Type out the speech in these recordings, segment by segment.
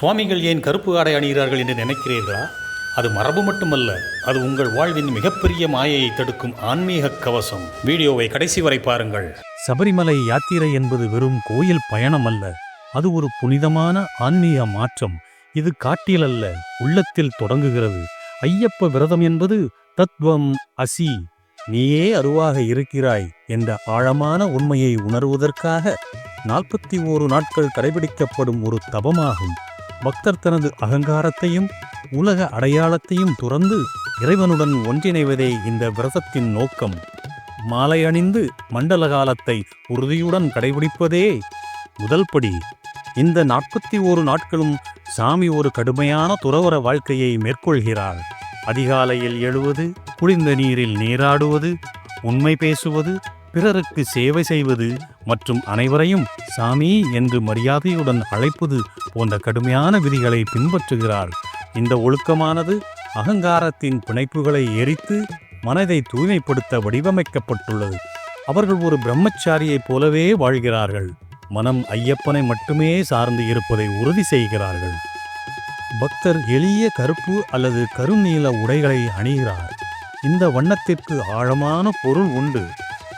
சுவாமிகள் ஏன் கருப்பு ஆடை அணிகிறார்கள் என்று நினைக்கிறீர்களா? அது மரபு மட்டுமல்ல அது உங்கள் வாழ்வின் மிகப்பெரிய மாயையை தடுக்கும் ஆன்மீக கவசம். வீடியோவை கடைசி வரை பாருங்கள். சபரிமலை யாத்திரை என்பது வெறும் கோயில் பயணம் அல்ல அது ஒரு புனிதமான ஆன்மீக மாற்றம். இது காட்டில் அல்ல உள்ளத்தில் தொடங்குகிறது. ஐயப்ப விரதம் என்பது தத்துவம் அசி. நீயே அருவாக இருக்கிறாய் என்ற ஆழமான உண்மையை உணர்வதற்காக நாற்பத்தி ஓரு நாட்கள் கடைபிடிக்கப்படும் ஒரு தபமாகும். பக்தர் தனது அகங்காரத்தையும் உலக அடையாளத்தையும் துறந்து இறைவனுடன் ஒன்றிணைவதே இந்த விரதத்தின் நோக்கம். மாலை அணிந்து மண்டல காலத்தை உறுதியுடன் கடைபிடிப்பதே முதல் படி. இந்த நாற்பத்தி ஓரு நாட்களும் சாமி ஒரு கடுமையான துறவர வாழ்க்கையை மேற்கொள்கிறார் அதிகாலையில் எழுவது குளிர்ந்த நீரில் நீராடுவது உண்மை பேசுவது பிறருக்கு சேவை செய்வது மற்றும் அனைவரையும் சாமி என்று மரியாதையுடன் அழைப்பது போன்ற கடுமையான விதிகளை பின்பற்றுகிறார் இந்த ஒழுக்கமானது அகங்காரத்தின் பிணைப்புகளை எரித்து மனதை தூய்மைப்படுத்த வடிவமைக்கப்பட்டுள்ளது. அவர்கள் ஒரு பிரம்மச்சாரியைப் போலவே வாழ்கிறார்கள். மனம் ஐயப்பனை மட்டுமே சார்ந்து இருப்பதை உறுதி செய்கிறார்கள். பக்தர் எளிய கருப்பு அல்லது கருநீல உடைகளை அணிகிறார். இந்த வண்ணத்திற்கு ஆழமான பொருள் உண்டு.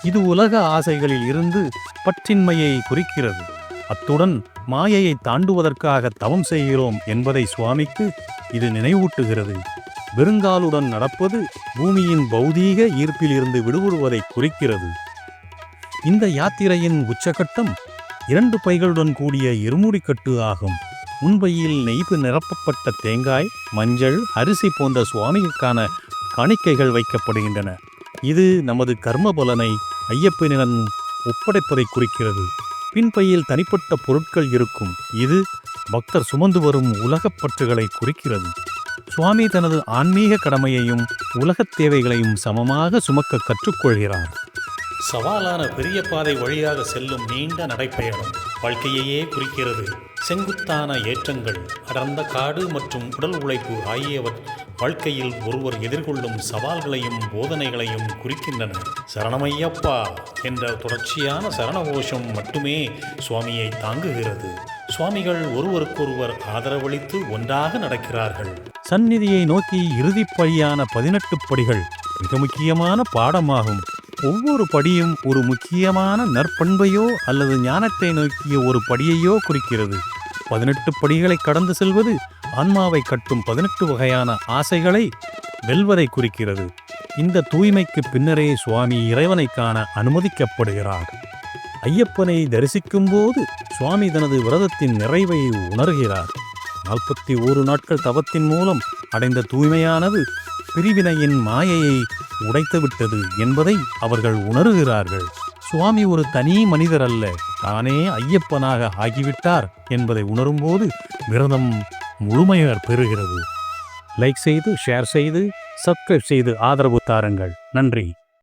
இது உலக ஆசைகளில் இருந்து பற்றின்மையை குறிக்கிறது. அத்துடன் மாயையை தாண்டுவதற்காக தவம் செய்கிறோம் என்பதை சுவாமிக்கு இது நினைவூட்டுகிறது. வெறுங்காலுடன் நடப்பது பூமியின் பௌதீக ஈர்ப்பிலிருந்து விடுபடுவதை குறிக்கிறது. இந்த யாத்திரையின் உச்சகட்டம் இரண்டு பைகளுடன் கூடிய இருமுடிக்கட்டு ஆகும். முன்பையில் நெய்வு நிரப்பப்பட்ட தேங்காய் மஞ்சள் அரிசி போன்ற சுவாமிக்கான காணிக்கைகள் வைக்கப்படுகின்றன. இது நமது கர்ம பலனை ஐயப்பனிடம் ஒப்படைப்பதை குறிக்கிறது. பின்பையில் தனிப்பட்ட பொருட்கள் இருக்கும். இது பக்தர் சுமந்து வரும் உலகப் பற்றுகளை குறிக்கிறது. சுவாமி தனது ஆன்மீக கடமையையும் உலகத் தேவைகளையும் சமமாக சுமக்க கற்றுக்கொள்கிறார். சவாலான பெரிய பாதை வழியாக செல்லும் நீண்ட நடைப்பயணம் வாழ்க்கையையே குறிக்கிறது. செங்குத்தான ஏற்றங்கள் அடர்ந்த காடு மற்றும் உடல் உழைப்பு ஆகியவற் வாழ்க்கையில் ஒருவர் எதிர்கொள்ளும் சவால்களையும் போதனைகளையும் குறிக்கின்றன. சரணமையப்பா என்ற தொடர்ச்சியான சரணகோஷம் மட்டுமே சுவாமியை தாங்குகிறது. சுவாமிகள் ஒருவருக்கொருவர் ஆதரவளித்து ஒன்றாக நடக்கிறார்கள். சந்நிதியை நோக்கி இறுதிப்படியான பதினெட்டு படிகள் மிக முக்கியமான பாடமாகும். ஒவ்வொரு படியும் ஒரு முக்கியமான நற்பண்பையோ அல்லது ஞானத்தை நோக்கிய ஒரு படியையோ குறிக்கிறது. பதினெட்டு படிகளை கடந்து செல்வது ஆன்மாவை கட்டும் பதினெட்டு வகையான ஆசைகளை வெல்வதை குறிக்கிறது. இந்த தூய்மைக்கு பின்னரே சுவாமி இறைவனை காண அனுமதிக்கப்படுகிறார். ஐயப்பனை தரிசிக்கும் போது சுவாமி தனது விரதத்தின் நிறைவை உணர்கிறார். நாற்பத்தி ஓரு நாட்கள் தவத்தின் மூலம் அடைந்த தூய்மையானது பிரிவினையின் மாயையை உடைத்துவிட்டது என்பதை அவர்கள் உணர்கிறார்கள். சுவாமி ஒரு தனி மனிதர் அல்ல தானே ஐயப்பனாக ஆகிவிட்டார் என்பதை உணரும்போது விரதம் முழுமையர் பெறுகிறது. லைக் செய்து ஷேர் செய்து சப்ஸ்கிரைப் செய்து ஆதரவு தாருங்கள். நன்றி.